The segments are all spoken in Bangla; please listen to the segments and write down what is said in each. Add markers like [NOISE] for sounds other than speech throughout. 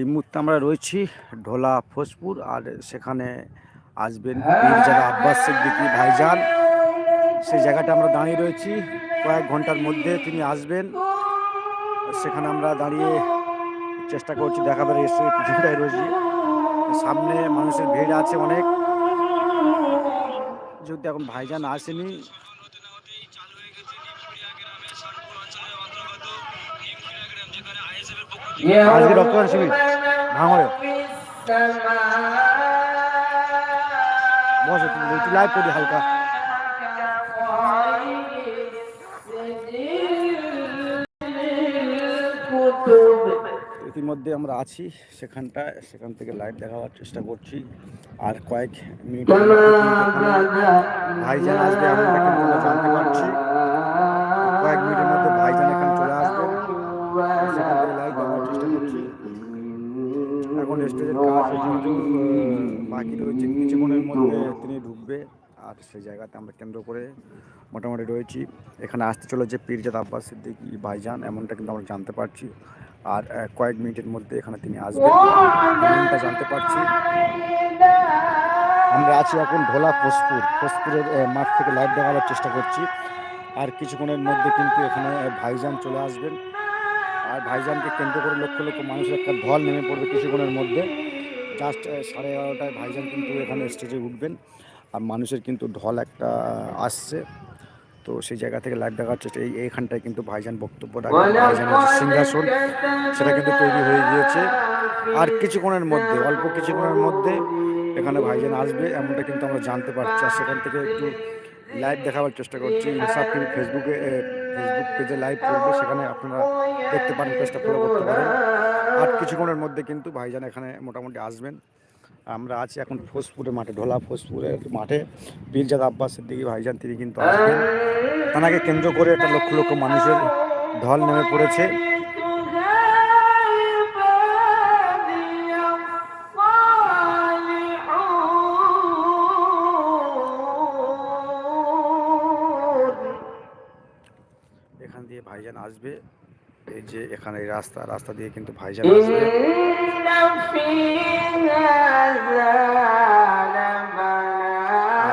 এই মুহূর্তে আমরা রয়েছি ঢোলা ফোজপুর আর সেখানে আসবেন পীরজাদা আব্বাস সিদ্দিকী ভাইজান। সেই জায়গাটা আমরা দাঁড়িয়ে রয়েছি। কয়েক ঘণ্টার মধ্যে তিনি আসবেন। সেখানে আমরা দাঁড়িয়ে চেষ্টা করছি দেখাবার এসে পিছনটায় রয়েছি। সামনে মানুষের ভিড় আছে অনেক। যেহেতু এখন ভাইজান আসেনি আজকে রক্তদান শিবির ভাঙড়ে। বসে তুমি একটু লাইভ করি হালকা। ইতিমধ্যে আমরা আছি সেখানটায় সেখান থেকে লাইভ দেখাবার চেষ্টা করছি। আর কয়েক মিনিট ভাইজান আসবে কিন্তু আমরা জানতে পারছি। কয়েক মিনিটের মধ্যে এখন স্টেজের কাজ যেহেতু বাকি রয়েছে কিছুক্ষণের মধ্যে তিনি ঢুকবে আর সেই জায়গাতে আমরা কেন্দ্র করে মোটামুটি রয়েছি। এখানে আসতে চলেছে পীরজাদ আব্বাস সিদ্দিকী ভাইজান এমনটা কিন্তু আমরা জানতে পারছি। আর কয়েক মিনিটের মধ্যে এখানে তিনি আসবেন এমনটা জানতে পারছি। আমরা আছি এখন ভোলা ফোজপুর ফোজপুরের আহ, মাঠ থেকে লাইভ দেখাবার চেষ্টা করছি। আর কিছুক্ষণের মধ্যে কিন্তু এখানে ভাইজান চলে আসবেন। ভাইজানকে কেন্দ্র করে লক্ষ লক্ষ মানুষের একটা ঢল নেমে পড়বে কিছুক্ষণের মধ্যে। জাস্ট সাড়ে এগারোটায় ভাইজান কিন্তু এখানে স্টেজে উঠবেন। আর মানুষের কিন্তু ঢল একটা আসছে। তো সেই জায়গা থেকে লাইভ দেখার চেষ্টা এই এইখানটায় কিন্তু ভাইজান বক্তব্য রাখবেন। ভাইজানের সিংহাসন। সেটা কিন্তু তৈরি হয়ে গিয়েছে। আর কিছুক্ষণের মধ্যে, অল্প কিছুক্ষণের মধ্যে এখানে ভাইজান আসবে। এমনটা কিন্তু আমরা জানতে পারছি। আর সেখান থেকে একটু লাইভ দেখাবার চেষ্টা করছি। ইনসাফ ফেসবুকে ফেসবুক পেজে লাইভ করবে, সেখানে আপনারা দেখতে পারেন পেজটা ফলো করতে পারেন। আর কিছুক্ষণের মধ্যে কিন্তু ভাইজান এখানে মোটামুটি আসবেন। আমরা আছি এখন ফোজপুরের মাঠে, ঢোলা ফোজপুরের মাঠে। বীরজাদ আব্বাসের দিকে ভাইজান, তিনি কিন্তু আসবেন। তেনাকে কেন্দ্র করে একটা লক্ষ লক্ষ মানুষের ঢল নেমে পড়েছে। আসবে। এই যে এখানে রাস্তা রাস্তা দিয়ে কিন্তু ভাইজান আসবে।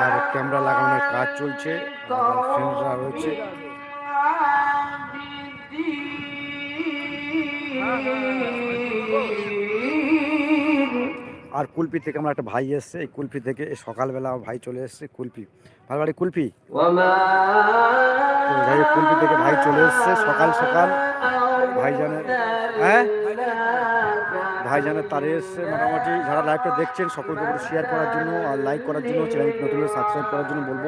আর ক্যামেরা লাগানোর কাজ চলছে রয়েছে। Thank রয়েছে আর কুলপি থেকে আমার একটা ভাই এসছে এই কুলপি থেকে এই সকালবেলা আমার ভাই চলে এসছে কুলপি। ভাই বাড়ি কুলপি? যাই কুলপি থেকে ভাই চলে এসছে সকাল সকাল। ভাইজানের হ্যাঁ? ভাইজানের তারে এসছে মোটামুটি যারা লাইভটা দেখছেন সকলকে শেয়ার করার জন্য আর লাইক করার জন্য চ্যানেল নতুন সাবস্ক্রাইব করার জন্য বলব।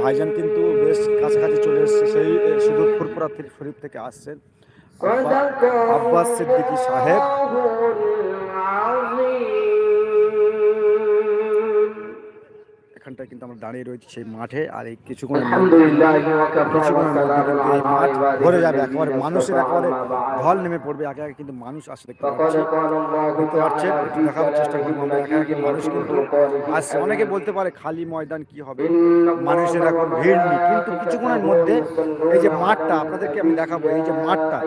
ভাইজান কিন্তু বেশ কাছাকাছি চলে এসছে সেই সুদূর ফুরপুরা শরীফ থেকে আসছেন। আব্বাস সিদ্দিকী সাহেব। এখানটায় কিন্তু আমরা দাঁড়িয়ে রয়েছি সেই মাঠে আর এই মাঠ ভরে যাবে একেবারে মানুষের একেবারে ঢল নেমে পড়বে একে একে কিন্তু মানুষ আসে দেখতে পাচ্ছি। দেখতে পাচ্ছেন দেখাবার চেষ্টা করব আমরা একে একে মানুষ কিন্তু আসছে। অনেকে বলতে পারে খালি ময়দান কি হবে? মানুষের এখন ভিড় নেই। কিন্তু কিছুক্ষণের মধ্যে এই যে মাঠটা আপনাদেরকে আমি দেখাবো এই যে মাঠটা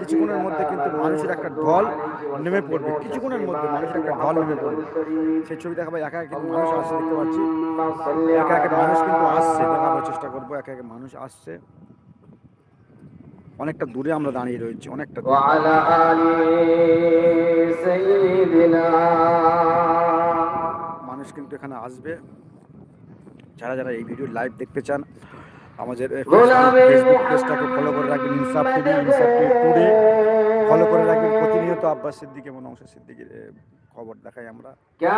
কিছুক্ষণের মধ্যে কিন্তু মানুষের একটা ঢল নেমে পড়বে কিছুক্ষণের মধ্যে মানুষের একটা ঢল নেমে পড়বে। সেই ছবি দেখাবো একা একে কিন্তু মানুষ আসছে দেখতে পাচ্ছি। একে একে মানুষ কিন্তু আসছে দেখানোর চেষ্টা করব এক এক মানুষ আসছে। অনেকটা দূরে আমরা দাঁড়িয়ে রয়েছি অনেকটা মানুষ কিন্তু এখানে আসবে। যারা যারা এই ভিডিও লাইভ দেখতে চান আমাদের ফেসবুক ফলো করে রাখবেন Insaf TV Insaf TV today follow করে রাখবেন। প্রতিনিয়ত আব্বাস সিদ্দিক এবং অংশ সিদ্দিকের খবর দেখাই আমরা। क्या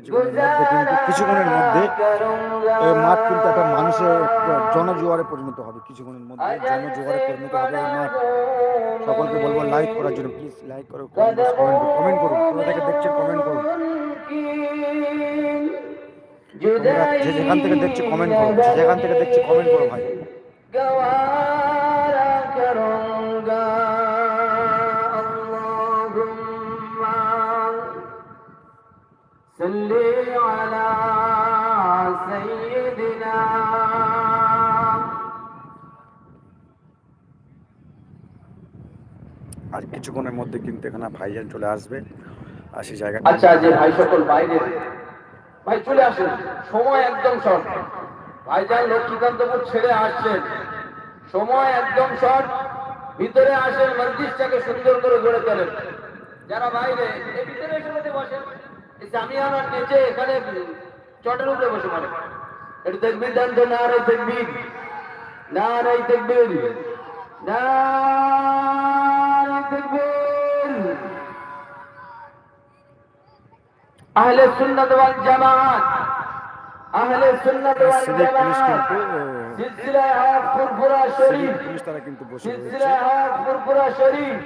কিছুক্ষণের মধ্যে কিন্তু কিছুক্ষণের মধ্যে এই মাঠ কিন্তু একটা মানুষের জনজোয়ারে পরিণত হবে। কিছুক্ষণের মধ্যে জনজোয়ারে পরিণত হবে মাঠ সকলকে বলব লাইক করার জন্য প্লিজ লাইক করো কমেন্ট কমেন্ট করুন থেকে দেখছেন কমেন্ট করুন যে যেখান থেকে দেখছি কমেন্ট করো। যেখান থেকে দেখছি কমেন্ট করো ভাই। على سيدنا আর কিছুক্ষণের মধ্যে কিন্তু এখানে ভাইজান চলে আসবে আর সেই জায়গা আচ্ছা যে ভাই সকল বাইরে ভাই চলে আসেন সময় একদম শর্ট ভাইজান লক্ষ্মীকান্তপুর ছেড়ে আসছেন সময় একদম শর্ট ভিতরে আসেন মসজিদটাকে সুন্দর করে গড়ে তোলেন যারা বাইরে এই ভিতরে এসে বসে বসেন এই জামিয়ানার নিচে এখানে চটের উপরে বসে পড়ে। একটু দেখবির দেন তো না রে দেখবির না রে দেখবির না দেখবির আহলে সুন্নাত ওয়াল জামাত। আহলে সুন্নাত ওয়াল জামাত। সিলসিলা ফুরফুরা শরীফ। সিলসিলা ফুরফুরা শরীফ।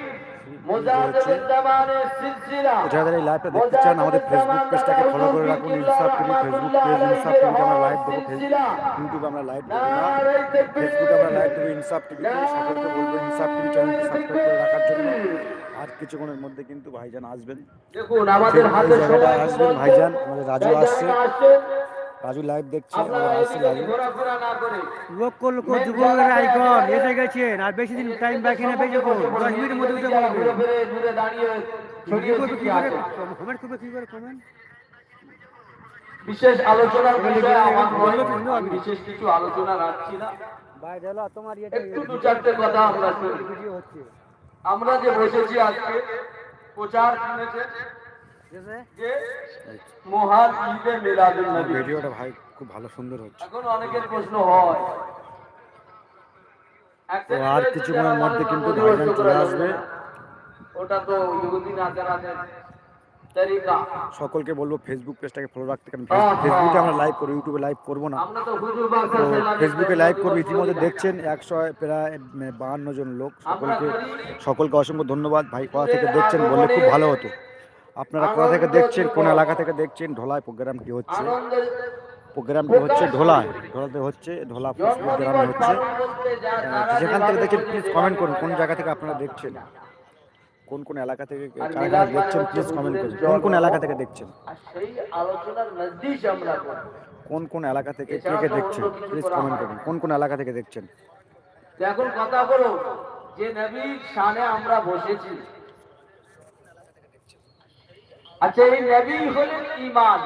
যারা এই লাইভটা দেখতে চান আমাদের ফেসবুক পেজটাকে ফলো করে রাখুন ইনসাফ টিভি ফেসবুক পেজ ইনসাফ টিভিতে আমরা লাইভ দেবো ইউটিউবে আমরা লাইভ দেবো না। ফেসবুকে আমরা লাইভ দেবো ইনসাফ টিভিতে সকলকে বলব ইনসাফ টিভি চ্যানেলটি সাবস্ক্রাইব করে রাখার জন্য। আর কিছুক্ষণের মধ্যে কিন্তু ভাইজান আসবেন। দেখুন আমাদের হাতে আসবেন ভাইজান আমাদের রাজু আসছে। রাজু লাইভ দেখছে লক্ষ লক্ষ যুবকের আইকন এসে গেছেন আর বেশি দিন টাইম বাকি না বেজে দশ মিনিটের মধ্যে উঠে যারা পড়বে ঘুরে ফিরে দূরে দাঁড়িয়ে ছড়িয়ে ছিটিয়ে আছে। কমেন্ট করবে কি করে কমেন্ট বিশেষ আলোচনার বিষয়ে আমার আমি বিশেষ কিছু আলোচনা রাখছি না। ভাই তোমার একটু দু চারটে কথা আমরা আমরা যে বসেছি আজকে প্রচার মহান ঈদে মিলাদুল নবী। ভিডিওটা ভাই খুব ভালো সুন্দর হচ্ছে। এখন অনেকের প্রশ্ন হয়। তো আর কিছুক্ষণের মধ্যে কিন্তু ভাইজান চলে আসবে। ওটা তো ইহুদি নাজারাতের সকলকে বলব ফেসবুক পেজটাকে ফলো রাখতে কারণ ফেসবুকে। আমরা লাইভ করব ইউটিউবে লাইভ করব না। তো ফেসবুকে লাইভ করব। ইতিমধ্যে দেখছেন একশো প্রায় বাহান্ন জন লোক। সকলকে সকলকে অসংখ্য ধন্যবাদ। ভাই কোথা থেকে দেখছেন বললে খুব ভালো হতো। আপনারা কোথা থেকে দেখছেন কোন এলাকা থেকে দেখছেন? ঢোলায় প্রোগ্রামটি হচ্ছে? প্রোগ্রামটি হচ্ছে ঢোলায়। ঢোলাতে হচ্ছে ঢোলা ফেসবুক গ্রামে হচ্ছে। যেখান থেকে দেখছেন প্লিজ কমেন্ট করুন কোন জায়গা থেকে আপনারা দেখছেন? কোন কোন এলাকা থেকে দেখছেন প্লিজ কমেন্ট করুন। কোন কোন এলাকা থেকে দেখছেন? কোন কোন এলাকা থেকে কে কে দেখছেন? প্লিজ কমেন্ট করুন। কোন কোন এলাকা থেকে দেখছেন? এখন কথা বলো যে নবীর শানে আমরা বসেছি আচ্ছা এই নবী হলেন ঈমান।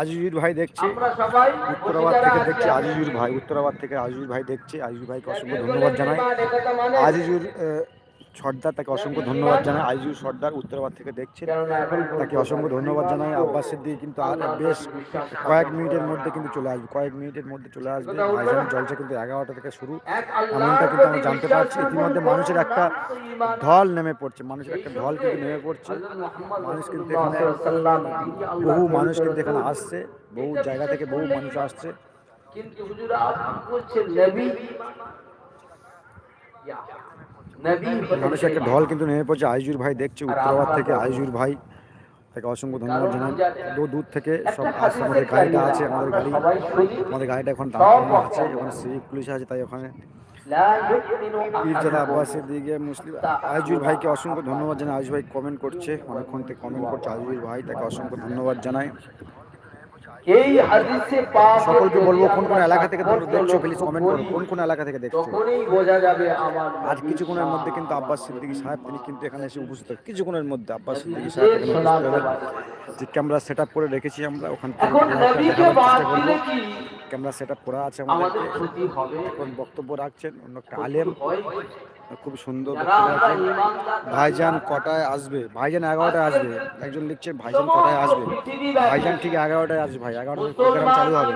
আজিজুর ভাই দেখছে। আমরা সবাই উত্তরাবাদ থেকে দেখছে আজিজুর ভাই উত্তরাবাদ থেকে আজিজুর ভাই দেখছে আজিজুর ভাইকে অসংখ্য ধন্যবাদ জানাই। মানে আজিজুর সর্দার তাকে অসংখ্য ধন্যবাদ জানাই। আজিজুর সর্দার উত্তরাবাদ থেকে দেখছেন। তাকে অসংখ্য ধন্যবাদ জানাই। আব্বাস সিদ্দিক কিন্তু আর বেশ কয়েক মিনিটের মধ্যে কিন্তু চলে আসবে। কয়েক মিনিটের মধ্যে চলে আসবে। ভাইজানের জলসা কিন্তু এগারোটা থেকে শুরু। এমনটা কিন্তু প্রতি জানতে পারছি। ইতিমধ্যে মানুষের একটা ঢল নেমে পড়ছে। মানুষের একটা ঢল কিন্তু নেমে পড়ছে। মানুষ কিন্তু এখানে বহু মানুষ কিন্তু এখানে আসছে। বহু জায়গা থেকে বহু মানুষ আসছে। কিন্তু হুজুর আপনি বলছেন নবী মানুষের একটা ঢল কিন্তু নেমে পড়ছে। আইজুর ভাই দেখছে উত্তরাবাদ থেকে আইজুর ভাই। তাকে অসংখ্য ধন্যবাদ জানাই। দূর দূর থেকে সব আসছে আমাদের গাড়িটা আছে আমাদের গাড়ি। আমাদের গাড়িটা এখন দাঁড় আছে ওখানে সিভিক পুলিশ আছে তাই ওখানে পীরজাদা আব্বাসের দিকে মুসলিম আইজুর ভাইকে অসংখ্য ধন্যবাদ জানাই। আইজুর ভাই কমেন্ট করছে অনেকক্ষণ থেকে কমেন্ট করছে আইজুর ভাই তাকে অসংখ্য ধন্যবাদ জানাই। এই হাদিসে পাক সকলকে বলব কোন কোন এলাকা থেকে তোমরা দেখছ প্লিজ কমেন্ট করো কোন কোন এলাকা থেকে দেখছ? তখনই বোঝা যাবে আমার আজ কিছুক্ষণের মধ্যে কিন্তু আব্বাস সিদ্দিকী সাহেব তিনি কিন্তু এখানে এসে উপস্থিত। কিছুক্ষণের মধ্যে আব্বাস সিদ্দিকী সাহেব যে ক্যামেরা সেট আপ করে রেখেছি আমরা ওখান থেকে এখন নবীকে বাদ দিলে কি? ক্যামেরা সেট আপ করা আছে আমাদের আমাদের ক্ষতি হবে। এখন বক্তব্য রাখছেন অন্য একটা আলেম। হয়। খুব সুন্দর ভাইজান কটায় আসবে? ভাইজান এগারোটায় আসবে। একজন লিখছে ভাইজান কটায় আসবে? ভাইজান ঠিক এগারোটায় আসবে ভাই এগারোটায় প্রোগ্রাম চালু হবে।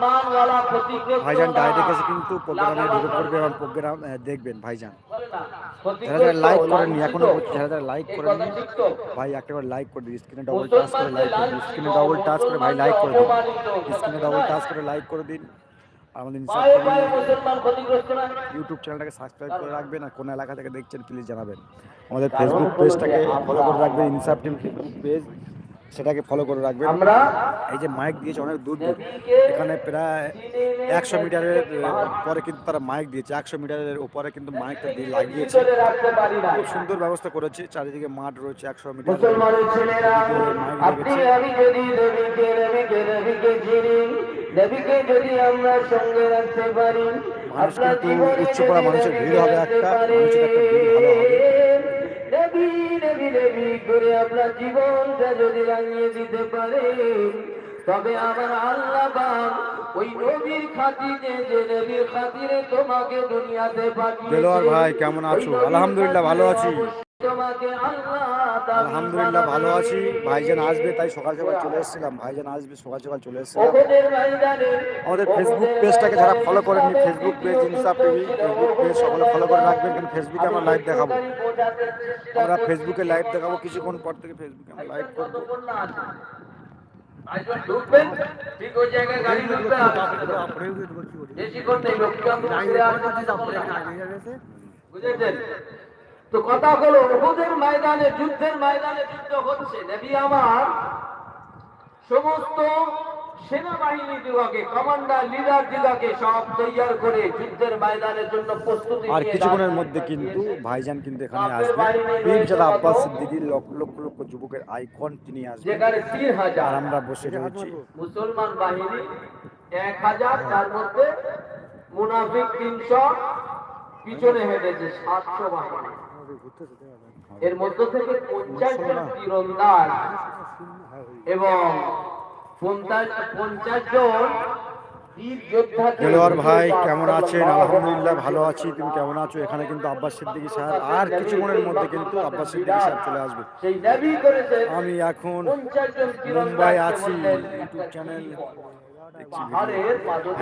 ভাইজান। ডাইরেক্ট এসে কিন্তু প্রোগ্রামে ঢুকে পড়বে এবং প্রোগ্রাম দেখবেন ভাইজান। যারা যারা লাইক লাঞ্ছিত। এখনও যারা যারা লাইক তো? ভাই একটা করে লাইক করে দিন স্ক্রিনে ডবল টাচ করে লাইক করে দিন স্ক্রিনে ডবল টাচ করে ভাই লাইক করে দিন। স্ক্রিনে ডবল টাচ করে লাইক করে দিন। আমাদের। ইউটিউব চ্যানেলটাকে সাবস্ক্রাইব করে রাখবেন আর কোন এলাকা থেকে দেখছেন প্লিজ জানাবেন। আমাদের ফেসবুক পেজটাকে ফলো করে রাখবেন ইনসাফ টিম পেজ সেটাকে ফলো করে রাখবেন। আমরা এই যে মাইক দিয়েছে অনেক দূর দূর। এখানে প্রায় একশো মিটারের পরে কিন্তু তারা মাইক দিয়েছে। একশো মিটারের উপরে কিন্তু মাইকটা দিয়ে লাগিয়েছে। খুব সুন্দর ব্যবস্থা করেছে। চারিদিকে মাঠ রয়েছে একশো মিটার নবীকে যদি আমরা সঙ্গে রাখতে পারি আপনার জীবনে উচ্চ পড়া যদি মানুষের ভিড় হবে একটা, মানুষের একটা ভিড় ভালো হবে। নবী নবী নবী করে আপনার জীবনটা যদি রাঙিয়ে দিতে পারে তবে আমার আল্লাহ পাক ওই নবীর খাতিরে যে নবীর খাতিরে তোমাকে দুনিয়াতে পাঠিয়েছে। ভাই কেমন আছো? আলহামদুলিল্লাহ ভালো আছি। আলহামদুলিল্লাহ ভালো আছি। ভাইজান আসবে তাই সকাল সকাল চলে এসেছিলাম। ভাইজান আসবে সকাল সকাল চলে এসেছিলাম। আমাদের ফেসবুক পেজটাকে যারা ফলো করেননি Facebook page Insaf TV Facebook page সকলে ফলো করে রাখবেন কারণ ফেসবুকে আমরা লাইভ দেখাবো। আমরা ফেসবুকে লাইভ দেখাবো কিছুক্ষণ পর থেকে ফেসবুকে আমরা লাইভ করব। ঠিক ওই জায়গায় গাড়ি বেশি করতে বুঝেছেন? তো কথা হলো ওহুদের ময়দানে যুদ্ধের ময়দানে যুদ্ধ হচ্ছে। নবী আমার সমস্ত সেনাবাহিনী দিবাকে কমান্ডার লিডার দিবাকে সব তৈয়ার করে যুদ্ধের ময়দানের জন্য প্রস্তুতি আর কিছুক্ষণের মধ্যে কিন্তু ভাইজান কিন্তু এখানে আসবে। পীরজাদা আব্বাস সিদ্দিকীর লক্ষ লক্ষ লক্ষ যুবকের আইকন তিনি আসবেন। যেখানে তিন হাজার। আমরা বসে রয়েছি। মুসলমান বাহিনী এক হাজার তার মধ্যে মুনাফিক তিনশো পিছনে হেঁটেছে সাতশো বাহিনী। এর মধ্য থেকে পঞ্চাশ জন তীরন্দাজ এবং পঞ্চাশ পঞ্চাশ জন দেলোয়ার ভাই কেমন আছেন? আলহামদুলিল্লাহ ভালো আছি তুমি কেমন আছো? এখানে কিন্তু আব্বাস সিদ্দিকী সাহেব আর কিছুক্ষণের মধ্যে কিন্তু আব্বাস সিদ্দিকী সাহেব চলে আসবে। সেই দাবি করেছে আমি এখন মুম্বাই আছি ইউটিউব চ্যানেল। দেখছি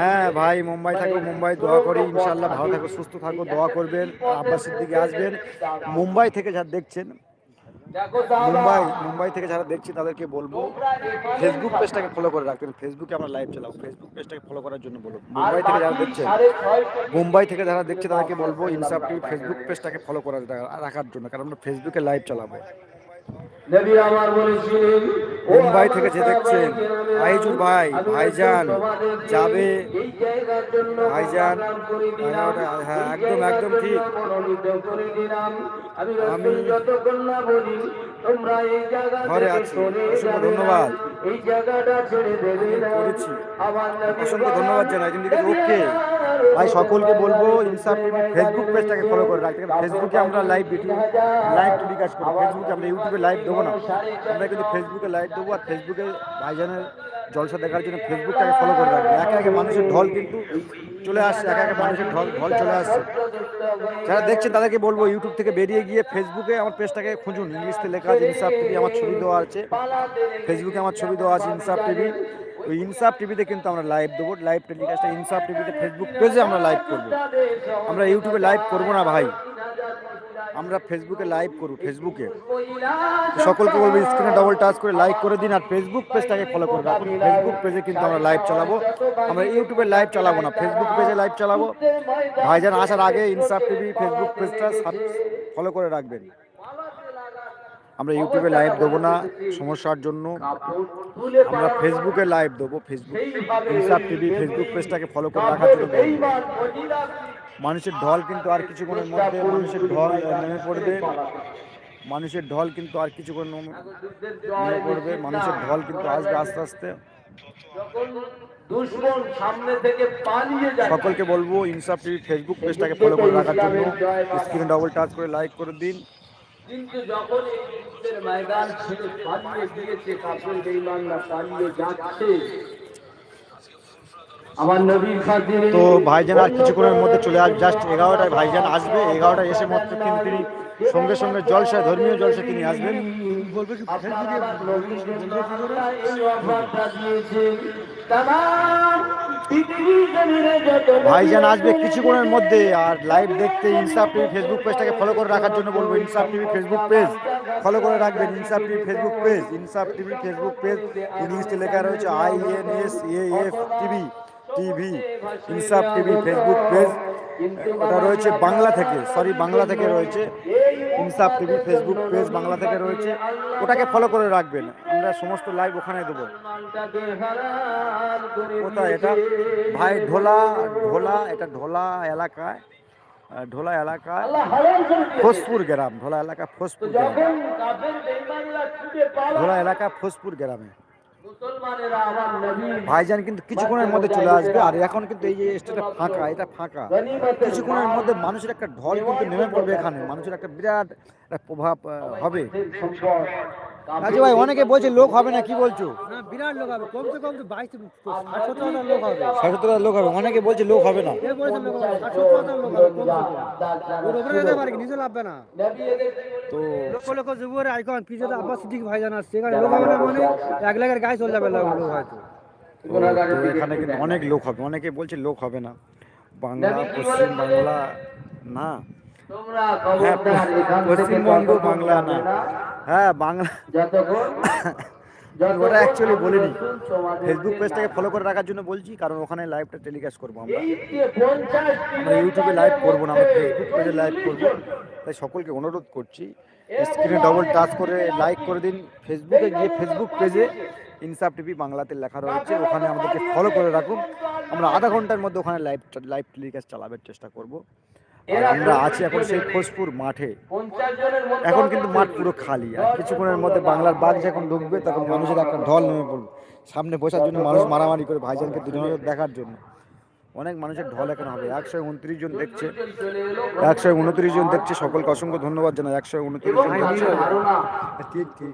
হ্যাঁ ভাই, মুম্বাই থাকো মুম্বাই দোয়া করি ইনশাল্লাহ ভালো থাকো সুস্থ থাকো দোয়া করবেন, আব্বাস দিকে আসবেন। মুম্বাই থেকে যারা দেখছেন, মুম্বাই মুম্বাই থেকে যারা দেখছি তাদেরকে বলব ফেসবুক পেজটাকে ফলো করে রাখবেন। ফেসবুকে আমরা লাইভ চালাবো। ফেসবুক পেজটাকে ফলো করার জন্য বলব। মুম্বাই থেকে যারা বাকি দেখছেন, মুম্বাই থেকে যারা দেখছে তাদেরকে বলব ইনসাফ ফেসবুক পেজটাকে ফলো করার রাখার জন্য, কারণ আমরা ফেসবুকে লাইভ চালাবো। নবী আমার বলেছিলেন মুম্বাই থেকে যে দেখছেন, আইজুল ভাই, ভাইজান, যাবে, ভাইজান, হ্যাঁ, একদম, একদম ঠিক। আমি ঘরে আছি। অসংখ্য ধন্যবাদ। করেছি। অসংখ্য ধন্যবাদ জানাই। তুমি ওকে। ভাই সকলকে বলব ইনসাফ টিভি ফেসবুক পেজটাকে ফলো করে রাখতে ফেসবুকে আমরা লাইভ ভিডিও লাইভ টেলিকাস্ট করি ফেসবুকে আমরা ইউটিউবে লাইভ দেবো না। আমরা কিন্তু ফেসবুকে লাইভ দেবো আর ফেসবুকে ভাইজানের জলসা দেখার জন্য ফেসবুকটাকে ফলো করে রাখবে। একে একে মানুষের ঢল কিন্তু চলে আসছে, একে একে মানুষের ঢল ঢল চলে আসছে। যারা দেখছেন তাদেরকে বলব ইউটিউব থেকে বেরিয়ে গিয়ে ফেসবুকে আমার পেজটাকে খুঁজুন। ইংলিশতে লেখা আছে ইনসাফ টিভি আমার ছবি দেওয়া আছে। ফেসবুকে আমার ছবি দেওয়া আছে ইনসাফ টিভি ওই ইনসাফ টিভিতে কিন্তু আমরা লাইভ দেবো। লাইভ টেলিকাস্টটা ইনসাফ টিভিতে ফেসবুক পেজে আমরা লাইভ করব। আমরা ইউটিউবে লাইভ করব না ভাই। আমরা ফেসবুকে লাইভ করব ফেসবুকে সকলকে বলব স্ক্রিনে ডবল টাচ করে লাইক করে দিন আর ফেসবুক পেজটাকে ফলো করে রাখুন। ফেসবুক পেজে কিন্তু আমরা লাইভ চালাবো। আমরা ইউটিউবে লাইভ চালাবো না ফেসবুক পেজে লাইভ চালাবো। ভাইজান আসার আগে ইনসাফ টিভি ফেসবুক পেজটা ফলো করে রাখবেন। আমরা ইউটিউবে লাইভ দেবো না, সমস্যার জন্য। আমরা ফেসবুকে লাইভ দেবো ফেসবুক ইনসাফ টিভি ফেসবুক পেজটাকে ফলো করে রাখার জন্য। মানুষের ঢল কিন্তু আর কিছুক্ষণের মধ্যে মানুষের ঢল নেমে পড়বে। মানুষের ঢল কিন্তু আর কিছুক্ষণ নেমে পড়বে। মানুষের ঢল কিন্তু আসবে আস্তে আস্তে। সকলকে বলব ইনসাফ টিভি ফেসবুক পেজটাকে ফলো করে রাখার জন্য স্ক্রিনে ডবল টাচ করে লাইক করে দিন। কিন্তু যখন এই পালিয়ে গিয়েছে কাপড় বেইমানরা পালিয়ে যাচ্ছে। তো ভাইজান আর কিছুক্ষণের মধ্যে চলে আসবে জাস্ট এগারোটায় ভাইজান আসবে। এগারোটায় এসে মাত্র কিন্তু তিনি সঙ্গে সঙ্গে জলসা ধর্মীয় জলসা তিনি আসবেন। ভাইজান আসবে কিছুক্ষণের মধ্যে আর লাইভ দেখতে ইনসাফ টিভি ফেসবুক পেজটাকে ফলো করে রাখার জন্য বলব। ইনসাফ টিভি ফেসবুক পেজ ফলো করে রাখবেন। Insaf TV Facebook page Insaf TV Facebook page ইংলিশে লেখা রয়েছে I N S A F TV TV, Insaf TV Facebook page ওটা রয়েছে বাংলা থেকে সরি বাংলা থেকে রয়েছে, ইনসাফ টিভি ফেসবুক পেজ বাংলা থেকে রয়েছে। ওটাকে ফলো করে রাখবেন, আমরা সমস্ত লাইভ ওখানে দেবো। কোথায় এটা? ভাই, ঢোলা ঢোলা, এটা ঢোলা এলাকায় ঢোলা এলাকায়, ফোসপুর গ্রাম, ঢোলা এলাকা, ফোসপুর গ্রাম। ঢোলা এলাকা, ফোসপুর গ্রামে। ভাইজান কিন্তু কিছুক্ষণের মধ্যে চলে আসবে। আর এখন কিন্তু এই যে স্টেটটা ফাঁকা এটা ফাঁকা। কিছুক্ষণের মধ্যে মানুষের একটা ঢল কিন্তু নেমে পড়বে এখানে। মানুষের একটা বিরাট প্রভাব হবে। রাজু ভাই অনেকে বলছে লোক হবে না কি বলছো? না বিরাট লোক হবে কমসে কম তো বাইশ থেকে ষাট সত্তর লোক হবে। সতেরো লোক হবে অনেকে বলছে লোক হবে না। লোক হবে? নিজে না। নবী তো লক্ষ লক্ষ যুবকের আইকন পিছে তো আব্বাস সিদ্দিক ভাইজান আসছে এখানে লোক হবে না মানে এক লাখের গায়ে চলে যাবে লোক লোক হয়তো এখানে কিন্তু অনেক লোক হবে অনেকে বলছে লোক হবে না। বাংলা পশ্চিম বাংলা না। হ্যাঁ পশ্চিমবঙ্গ বাংলা না। হ্যাঁ বাংলা। [LAUGHS] ওটা অ্যাকচুয়ালি বলিনি। ফেসবুক পেজটাকে ফলো করে রাখার জন্য বলছি কারণ ওখানে লাইভটা টেলিকাস্ট করব আমরা। এই যে 50 আমরা ইউটিউবে লাইভ করব না আমরা ফেসবুক পেজে লাইভ করব। তাই সকলকে অনুরোধ করছি স্ক্রিনে ডবল টাচ করে লাইক করে দিন। ফেসবুকে গিয়ে ফেসবুক পেজে ইনসাফ টিভি বাংলাতে লেখা রয়েছে ওখানে আমাদেরকে ফলো করে রাখুন। আমরা আধা ঘণ্টার মধ্যে ওখানে লাইভ লাইভ টেলিকাস্ট চালাবার চেষ্টা করব। আর আমরা আছি এখন সেই খোসপুর মাঠে। 50 জনের মধ্যে এখন কিন্তু মাঠ পুরো খালি আর কিছুক্ষণের মধ্যে বাংলার বাঘ যখন ঢুকবে তখন মানুষের একটা ঢল নেমে পড়বে সামনে বসার জন্য মানুষ মারামারি করে ভাইজানকে দুজনের দেখার জন্য। অনেক মানুষের ঢল এখন হবে একশো উনত্রিশ জন দেখছে। একশো উনত্রিশ জন দেখছে সকলকে অসংখ্য ধন্যবাদ জানাই একশো উনত্রিশ জন ঠিক ঠিক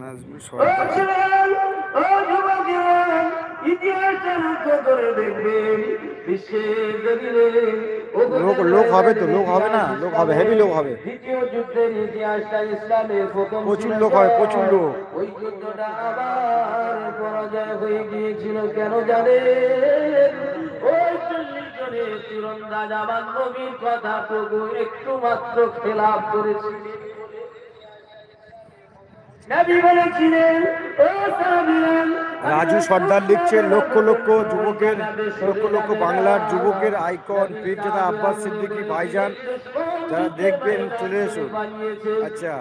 নাজমুল সরকার। লোক লোক হবে তো লোক হবে না? লোক হবে হেভি লোক হবে। প্রচুর লোক হবে প্রচুর লোক। ওই যুদ্ধটা আবার পরাজয় হয়ে গিয়েছিল কেন জানে ওই চল্লিশ জনের তীরন্দাজ আমার নবীর কথাটুকু একটু মাত্র খেলাপ করেছিল নবী বলেছিলেন ও সাহাবীরা, রাজু সর্দার লিখছে লক্ষ লক্ষ যুবকের লক্ষ লক্ষ বাংলার যুবকের আইকন পীরজাদা আব্বাস সিদ্দিকী ভাইজান যারা দেখবেন চলে আসুন। আচ্ছা।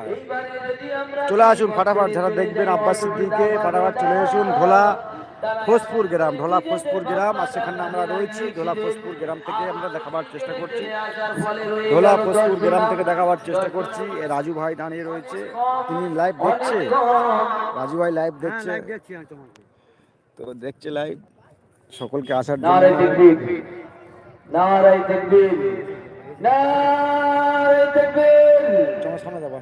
চলে আসুন ফাটাফাট যারা দেখবেন আব্বাস সিদ্দিকে ফাটাফাট চলে আসুন ঢোলা ফোসপুর গ্রাম ঢোলা ফোসপুর গ্রাম আর সেখানে আমরা রয়েছি। ঢোলা ফোসপুর গ্রাম থেকে আমরা দেখাবার চেষ্টা করছি। ঢোলা ফোসপুর গ্রাম থেকে দেখাবার চেষ্টা করছি। রাজু ভাই দাঁড়িয়ে রয়েছে। তিনি লাইভ দেখছে? রাজু ভাই লাইভ দেখছে? তো দেখছে লাইভ সকলকে আসার জন্য। তাকবীর নারে তাকবীর নারে তাকবীর তোমার সামনে যাবা।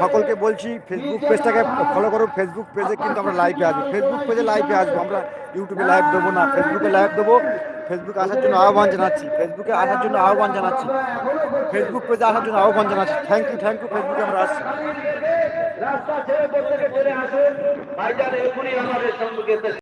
সকলকে বলছি ফেসবুক পেজটাকে ফলো করো। ফেসবুক পেজে কিন্তু আমরা লাইভে আসব ফেসবুক পেজে লাইভে আসব। আমরা ইউটিউবে লাইভ দেবো না ফেসবুকে লাইভ দেবো। ফেসবুকে আসার জন্য আহ্বান জানাচ্ছি। ফেসবুকে আসার জন্য আহ্বান জানাচ্ছি। ফেসবুক পেজে আসার জন্য আহ্বান জানাচ্ছি। থ্যাংক ইউ থ্যাংক ইউ ফেসবুকে আমরা আসছি। রাস্তা ছেড়ে প্রত্যেকে চলে আসুন। ভাইজান এখনই আমাদের সম্মুখে